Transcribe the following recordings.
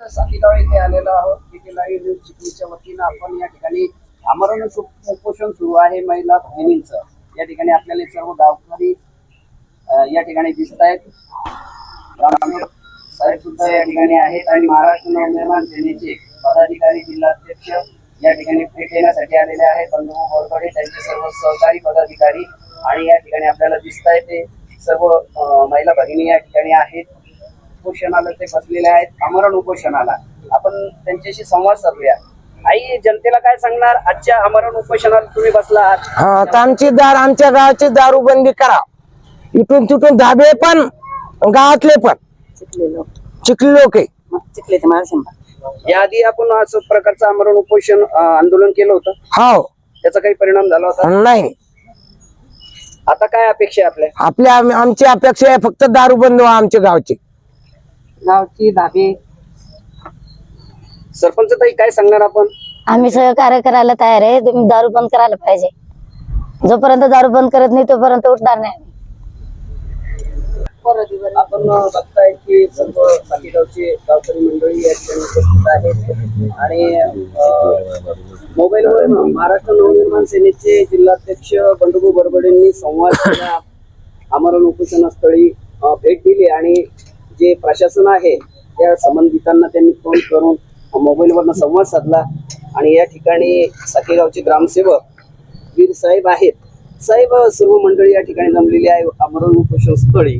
सातीगाव येथे आलेलो आहोत. न्यूज चिखलीच्या वतीनं. आपण या ठिकाणी आमरण उपोषण सुरू आहे महिला भगिनींचं या ठिकाणी आपल्याला सर्व गावकरी या ठिकाणी दिसत आहेत साहेब सुद्धा या ठिकाणी आहेत आणि महाराष्ट्र नवनिर्माण सेनेचे पदाधिकारी जिल्हाध्यक्ष या ठिकाणी भेट देण्यासाठी आलेले आहेत. बंधू बोरकडे त्यांचे सर्व सहकारी पदाधिकारी आणि या ठिकाणी आपल्याला दिसत आहे ते. सर्व महिला भगिनी या ठिकाणी आहेत. उपोषणाला ते बसलेले आहेत आमरण उपोषणाला. आपण त्यांच्याशी संवाद साधूया. आई जनतेला काय सांगणार? आजच्या आमरण उपोषणाला तुम्ही बसला आहात हा तर आमची दार आमच्या गावाची दारूबंदी करा. इथून तिथून धाबे पण गावातले पण. चिखली लोक. आहे. चिखले ते मला शंभर याआधी आपण असं प्रकारचं आमरण उपोषण अ, आंदोलन केलं होतं? हो. त्याचा काही परिणाम झाला होता? नाही. आता काय अपेक्षा आहे आपल्या? आपल्या आम- आमची अपेक्षा आहे फक्त दारूबंद व्हा आमच्या गावची. गावची धाबे. सरपंच ताई काय सांगणार आपण? आम्ही सहकार्य करायला तयार आहे. तुम्ही दारू बंद करायला पाहिजे. जोपर्यंत दारू बंद करत नाही तोपर्यंत उठणार नाही आम्ही. आपण बघताय की सर्व साकीगावचे गावकरी मंडळी या ठिकाणी उपस्थित आहेत. आणि अ, मोबाईलवर महाराष्ट्र नवनिर्माण सेनेचे जिल्हाध्यक्ष बंडुभाऊ बरबडेंनी संवाद केला आमरण उपोषणस्थळी अ, भेट दिली आणि जे प्रशासन आहे त्या संबंधितांना त्यांनी फोन करून मोबाईलवरनं संवाद साधला. आणि या ठिकाणी साखेगावचे ग्रामसेवक वीर साहेब आहेत. साहेब सर्व मंडळी या ठिकाणी जमलेली आहे. आमरण उपोषण स्थळी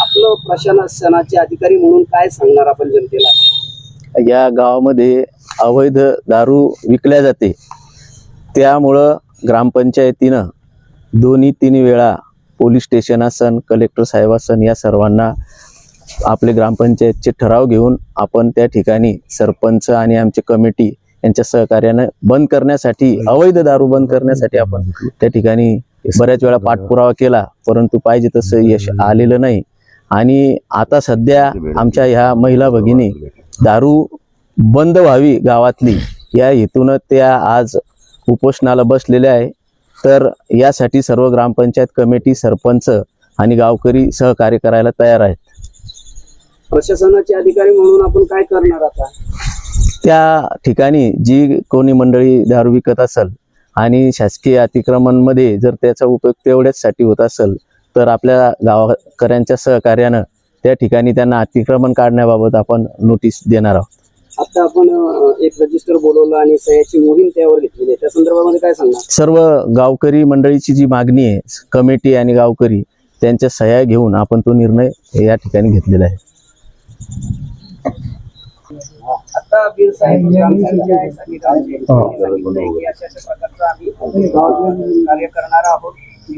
आपलं प्रशासनाचे अधिकारी म्हणून काय सांगणार आपण जनतेला? या गावामध्ये अवैध दारू विकल्या जाते. त्यामुळं ग्रामपंचायतीनं दोन्ही तीन वेळा पोलीस स्टेशन असन कलेक्टर साहेब असन या सर्वांना आपले ग्रामपंचायतचे ठराव घेऊन आपण त्या ठिकाणी सरपंच आणि आमची कमिटी यांच्या सहकार्यानं बंद करण्यासाठी अवैध दारू बंद करण्यासाठी आपण त्या ठिकाणी बऱ्याच वेळा पाठपुरावा केला परंतु पाहिजे तसं यश आलेलं नाही. आणि आता सध्या आमच्या ह्या महिला भगिनी दारू बंद व्हावी गावातली या हेतून त्या आज उपोषणाला बसलेल्या आहे. तर यासाठी सर्व ग्रामपंचायत कमिटी सरपंच आणि गावकरी सहकार्य करायला तयार आहेत. प्रशासनाचे अधिकारी म्हणून आपण काय करणार आता? त्या ठिकाणी जी कोणी मंडळी दारू विकत असेल आणि शासकीय अतिक्रमणमध्ये जर त्याचा उपयोग तेवढ्याचसाठी होत असेल तर आपल्या गावकऱ्यांच्या सहकार्यानं त्या ठिकाणी त्यांना अतिक्रमण काढण्याबाबत आपण नोटीस देणार आहोत. आता आपण एक रजिस्टर बोलवलं आणि सह्याची मोहीम त्यावर घेतलेली आहे. त्या संदर्भामध्ये काय सांगणार? सर्व गावकरी मंडळीची जी मागणी आहे कमिटी आणि गावकरी त्यांच्या सह्या घेऊन आपण तो निर्णय या ठिकाणी घेतलेला आहे. आता वीर साहेब कार्य करणार आहोत. अ,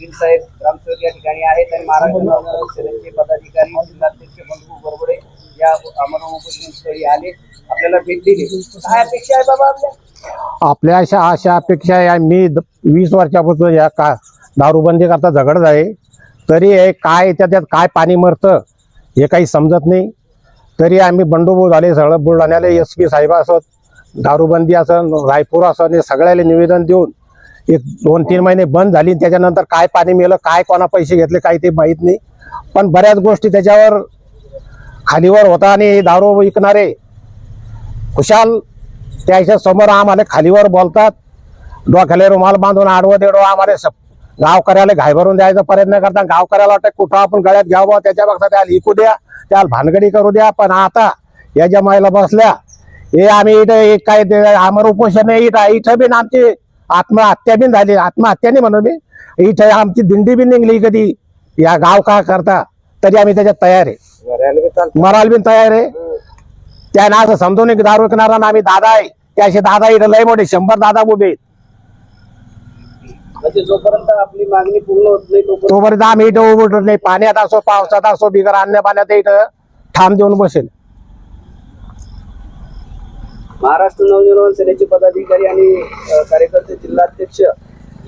वीर साहेब ग्रामसेवक या ठिकाणी आहेत आणि महाराष्ट्र सेनेचे पदाधिकारी जिल्हाध्यक्ष बंधू बरबडे या उपोषणस्थळी आले. आपल्याला भेट दिली. काय अपेक्षा आहे बाबा आपल्या? आपल्या अशा अशा अपेक्षा आहे. मी वीस वर्षापासून या का दारूबंदी करता झगडत आहे तरी हे काय त्याच्यात काय पाणी मरतं हे काही समजत नाही. तरी आम्ही बंडोबो झाले सगळं बुलढाण्याला एस पी साहेब असत दारूबंदी असं रायपूर असं हे सगळ्याला निवेदन देऊन एक दोन तीन महिने बंद झाली. त्याच्यानंतर काय पाणी मिळलं काय कोणा पैसे घेतले काही ते माहीत नाही. पण बऱ्याच गोष्टी त्याच्यावर खालीवर होता आणि दारू विकणारे खुशाल त्याच्यासमोर आम्हाला खालीवर बोलतात. डोक्याला रुमाल बांधून आडवं देडो आम्हाला स- गावकऱ्याला घायभरून द्यायचा प्रयत्न करतात गावकऱ्याला वाटतं कुठं आपण गळ्यात घ्यावं त्याच्यापेक्षा त्याला इकू द्या त्याला भानगडी करू द्या. पण आता या ज्या महिला बसल्या हे आम्ही इथं एक काय आमर उपोषण इथं इथं बिन आमची आत्महत्या बिन झाली. आत्महत्या नाही म्हणून मी इथं आमची दिंडी बी निघली कधी? या गाव का करता? तरी आम्ही त्याच्यात तयार आहे. मराल बिन तयार आहे. त्यानं असं समजून दारू विकणारा आम्ही दादा आहे. ते असे दादा इथं लय मोठे शंभर दादा उभे आहेत. म्हणजे जोपर्यंत आपली मागणी पूर्ण होत नाही तोपर्यंत आम्ही इथं उभं नाही. पाण्यात असो पावसात असो बिगर अन्य पाण्यात इथं ठाम देऊन बसेल. महाराष्ट्र नवनिर्माण सेनेचे पदाधिकारी आणि अ, कार्यकर्ते जिल्हाध्यक्ष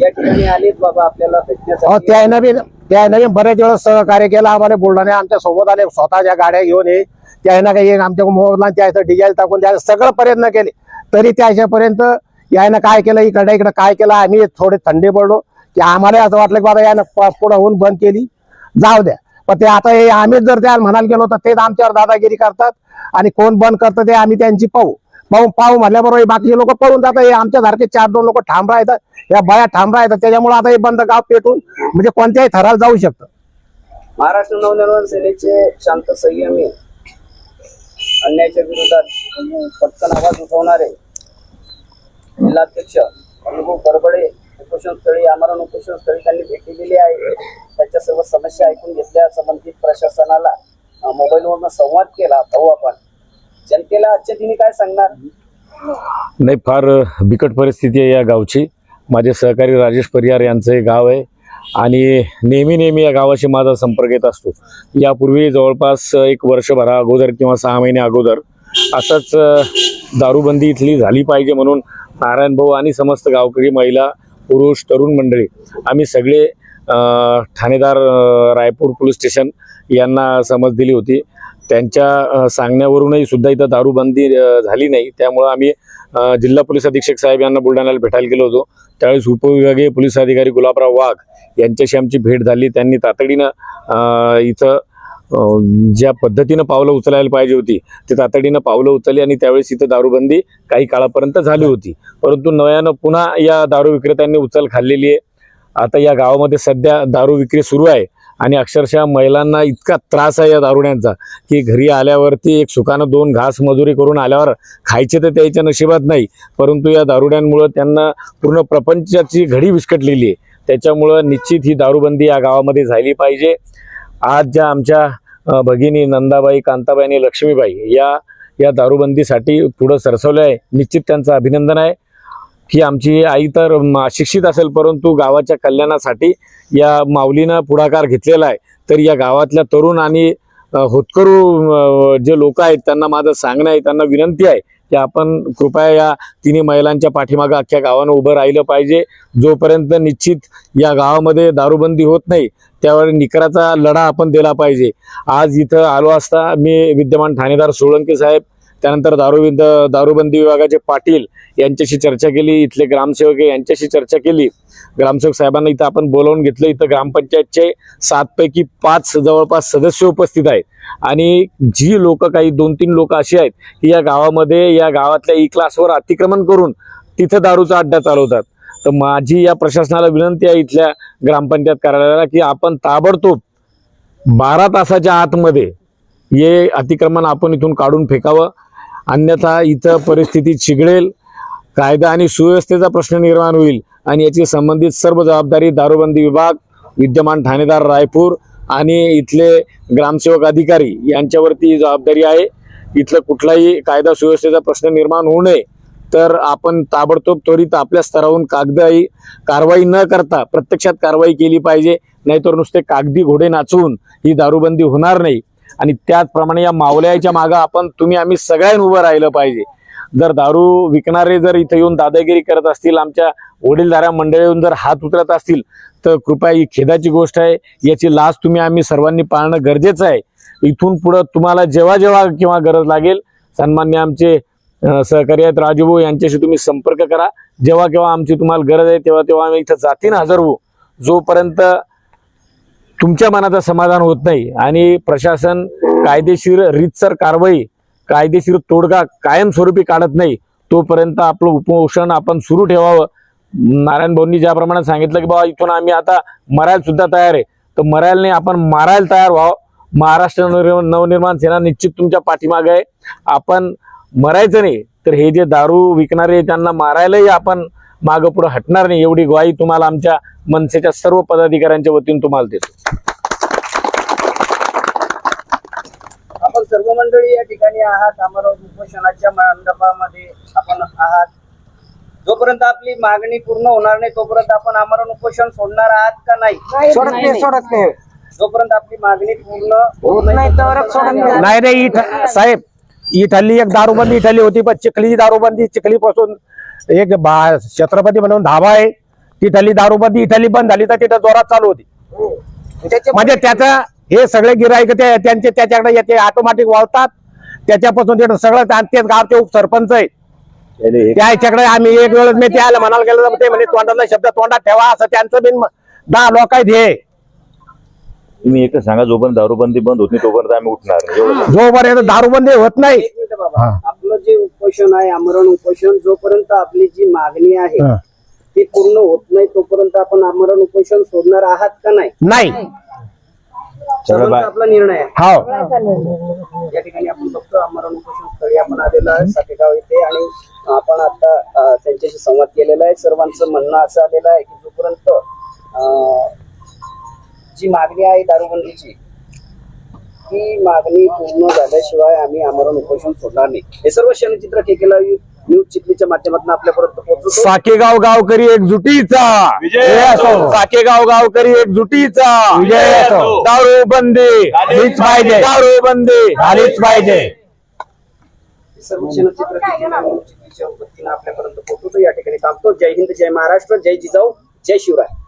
या ठिकाणी आलेत बाबा आपल्याला अहो भेटण्यासाठी त्यानं बी त्यानं बी बरेच वेळेस सहकार्य केलं आम्हाला बुलढाणा आमच्यासोबत आले स्वतःच्या गाड्या घेऊन ये त्यानं काही आमच्या मोबाईलला त्याचं डिझेल टाकून त्या सगळं प्रयत्न केले. तरी त्याच्यापर्यंत यायनं काय केलं इकडे इकडे काय केलं आम्ही थोडे थंडे पडलो की आम्हाला असं वाटलं की बाबा यानं पुढं होऊन बंद केली. जाऊ द्या. पण ते आता हे आम्हीच जर त्या म्हणायला गेलो तर तेच आमच्यावर दादागिरी करतात आणि कोण बंद करतं ते आम्ही त्यांची पाहू. पाहू पाहू म्हटल्याबरोबर हे बाकीचे लोक पळून जातात. हे आमच्यासारखे चार दोन लोक ठाम राहतात या बाया ठाम राहतात त्याच्यामुळे आता हे बंद गाव पेटून म्हणजे कोणत्याही थराला जाऊ शकतं. महाराष्ट्र नवनिर्माण सेनेचे शांत संयमी अन्यायाच्या विरोधात पटकन आवाज उठवणारे जिल्हाध्यक्ष अनुभव बरबडे उपोषण स्थळी आमरण उपोषण स्थळी त्यांनी भेट दिलेली आहे. त्याच्या सर्व समस्या ऐकून घेतल्या. संबंधित प्रशासनाला मोबाईलवरनं संवाद केला. भाऊ आपण. जनतेला आजच्या दिनी काय सांगणार? नाही फार बिकट परिस्थिती आहे या गावची. माझे सहकारी राजेश परिहार यांचं हे गाव आहे. आणि नेहमी नेहमी या गावाशी माझा संपर्क येत असतो. यापूर्वी जवळपास एक वर्षभरा अगोदर किंवा सहा महिने अगोदर असंच दारूबंदी इथली झाली पाहिजे म्हणून नारायण भाऊ आणि समस्त गावकरी महिला पुरुष तरुण मंडळी आम्ही सगळे ठाणेदार रायपूर पोलीस स्टेशन यांना समज दिली होती. त्यांच्या सांगण्यावरूनही सुद्धा इथं दारूबंदी झाली नाही. त्यामुळं आम्ही जिल्हा पोलीस अधीक्षक साहेब यांना बुलढाण्याला भेटायला गेलो होतो. त्यावेळेस उपविभागीय पोलीस अधिकारी गुलाबराव वाघ यांच्याशी आमची भेट झाली. त्यांनी तातडीनं इथं ज्या पद्धतीनं पावलं उचलायला पाहिजे होती ते तातडीनं पावलं उचलली आणि त्यावेळेस इथं दारूबंदी काही काळापर्यंत झाली होती. परंतु नव्यानं पुन्हा या दारू विक्रेत्यांनी उचल खाल्लेली आहे. आता या गावामध्ये सध्या दारू विक्री सुरू आहे आणि अक्षरशः महिलांना इतका त्रास आहे या दारुड्यांचा की घरी आल्यावरती एक सुखानं दोन घास मजुरी करून आल्यावर खायचे तर त्याच्या नशिबात नाही. परंतु या दारुड्यांमुळं त्यांना पूर्ण प्रपंचाची घडी विस्कटलेली आहे. त्याच्यामुळं निश्चित ही दारूबंदी या गावामध्ये झाली पाहिजे. आज ज्या आमच्या भगिनी नंदाबाई कांताबाई आणि लक्ष्मीबाई या या दारूबंदीसाठी पुढं सरसवलं आहे. निश्चित त्यांचं अभिनंदन आहे. की आमची आई तर शिक्षित अशिक्षित असेल परंतु गावाच्या कल्याणासाठी या माऊलीनं पुढाकार घेतलेला आहे. तर या गावातल्या तरुण आणि होतकरू जे लोक आहेत त्यांना माझं सांगणं आहे त्यांना विनंती आहे की आपण कृपया या तिन्ही महिलांच्या पाठीमागं अख्ख्या गावानं उभं राहिलं पाहिजे. जोपर्यंत निश्चित या गावामध्ये दारूबंदी होत नाही त्यावर निकराचा लढा आपण दिला पाहिजे. आज इथं आलो असता मी विद्यमान ठाणेदार सोळंके साहेब त्यानंतर दारू दारूबंदी विभागाचे पाटील यांच्याशी चर्चा केली इथले ग्रामसेवक यांच्याशी चर्चा केली. ग्रामसेवक साहेबांना इथं आपण बोलावून घेतलं. इथं ग्रामपंचायतचे सातपैकी पाच जवळपास सदस्य उपस्थित आहेत. आणि जी लोक काही दोन तीन लोक अशी आहेत की या गावामध्ये या गावातल्या ई क्लासवर अतिक्रमण करून तिथं दारूचा अड्डा चालवतात. तर माझी या प्रशासनाला विनंती आहे इथल्या ग्रामपंचायत कार्यालयाला की आपण ताबडतोब बारा तासाच्या आतमध्ये हे अतिक्रमण आपण इथून काढून फेकावं. अन्यथा इथं परिस्थिती चिघळेल कायदा आणि सुव्यवस्थेचा प्रश्न निर्माण होईल आणि याची संबंधित सर्व जबाबदारी दारूबंदी विभाग विद्यमान ठाणेदार रायपूर आणि इथले ग्रामसेवक अधिकारी यांच्यावरती ही जबाबदारी आहे. इथलं कुठलाही कायदा सुव्यवस्थेचा प्रश्न निर्माण होऊ नये तर आपण ताबडतोब त्वरित आपल्या स्तरावरून कागदाही कारवाई न करता प्रत्यक्षात कारवाई केली पाहिजे नाहीतर नुसते कागदी घोडे नाचवून ही दारूबंदी होणार नाही. आणि त्याचप्रमाणे या मावल्याच्या मागं आपण तुम्ही आम्ही सगळ्यांनी उभं राहिलं पाहिजे. जर दारू विकणारे जर इथं येऊन दादागिरी करत असतील आमच्या वडीलधाऱ्या मंडळी जर हात उतरत असतील तर कृपया ही खेदाची गोष्ट आहे. याची लाच तुम्ही आम्ही सर्वांनी पाळणं गरजेचं आहे. इथून पुढं तुम्हाला जेव्हा जेव्हा किंवा गरज लागेल सन्मान्य आमचे सहकारी आहेत राजूभाऊ यांच्याशी तुम्ही संपर्क करा. जेव्हा केव्हा आमची तुम्हाला गरज आहे तेव्हा तेव्हा आम्ही इथं जातीन हजर होऊ. जोपर्यंत तुमच्या मनाचं समाधान होत नाही. आणि प्रशासन कायदेशीर रीतसर कारवाई कायदेशीर तोडगा कायमस्वरूपी काढत नाही. तोपर्यंत आपलं उपोषण आपण सुरू ठेवावं. नारायण भाऊंनी ज्याप्रमाणे सांगितलं की बाबा इथून आम्ही आता मरायला सुद्धा तयार आहे. तर मरायला नाही आपण मारायला तयार व्हावं. महाराष्ट्र नवनिर्माण नवनिर्माण सेना निश्चित तुमच्या पाठीमागे आहे. आपण मरायचं नाही तर हे जे दारू विकणारे त्यांना मारायलाही आपण मागं पुढं हटणार नाही. एवढी ग्वाही तुम्हाला आमच्या मनसेच्या सर्व पदाधिकाऱ्यांच्या वतीने तुम्हाला देतो. आपण सर्व मंडळी या ठिकाणी आहात. आम्हाला उपोषणाच्या मंडपामध्ये आपण आहात. जोपर्यंत आपली मागणी पूर्ण होणार नाही तोपर्यंत आपण आमरण उपोषण सोडणार आहात का नाही? सोडत नाही सोडत नाही. जोपर्यंत आपली मागणी पूर्ण होत नाही सोडत नाही. नाही नाही इथ साहेब इट हल्ली एक दारूबंदी हल्ली होती पण चिखली दारूबंदी चिखली पासून एक बा छत्रपती म्हणून धाबा आहे. ती हल्ली दारूबंदी इटली बंद झाली तर तिथं जोरात चालू होती. म्हणजे त्याचं हे सगळे गिराईक ते त्यांचे त्याच्याकडे येते ऑटोमॅटिक वाळतात त्याच्यापासून तिथं सगळं त्या- तेच गावचे उपसरपंच आहेत. त्याच्याकडे आम्ही एक वेळेस मी त्याला म्हणायला गेलो ते म्हणे तोंडातला शब्द तोंडात ठेवा असं त्यांचं बिन दहा लोक आहेत हे. तुम्ही एकच सांगा जोपर्यंत दारूबंदी बंद होत नाही तोपर्यंत आम्ही उठणार एवढं जोपर्यंत दारूबंदी होत नाही. एक मिनिट बाबा. हा. आपलं जे उपोषण आहे आमरण उपोषण जोपर्यंत आपली जी मागणी आहे हा. ती पूर्ण होत नाही तोपर्यंत आपण आमरण उपोषण सोडणार आहात का नाही? नाही. सर्वांचा आपला निर्णय आहे. हो. या ठिकाणी आपण बघतो आमरण उपोषण स्थळी आपण आलेलो आहे सातेगाव येथे आणि आपण आता अ, त्यांच्याशी संवाद केलेला आहे. सर्वांचं म्हणणं असं आलेलं आहे की जोपर्यंत अ, जी मागणी आहे दारूबंदीची ती मागणी पूर्ण झाल्याशिवाय आम्ही आमरण उपोषण सोडणार नाही. हे सर्व क्षणचित्र ठेकेला न्यूज चिखलीच्या माध्यमातून आपल्यापर्यंत पोहोचवतो. साकेगाव गावकरी एकजुटीचा. विजय असो. साकेगाव गावकरी एकजुटीचा. विजय असो. दारू बंदी झालीच पाहिजे. दारू बंदी झालीच पाहिजे. हे सर्व क्षणचित्र ठेकेला न्यूज चिखलीच्या वतीनं आपल्यापर्यंत पोहोचवतो. या ठिकाणी थांबतो. जय हिंद जय महाराष्ट्र जय जिजाऊ जय शिवराय.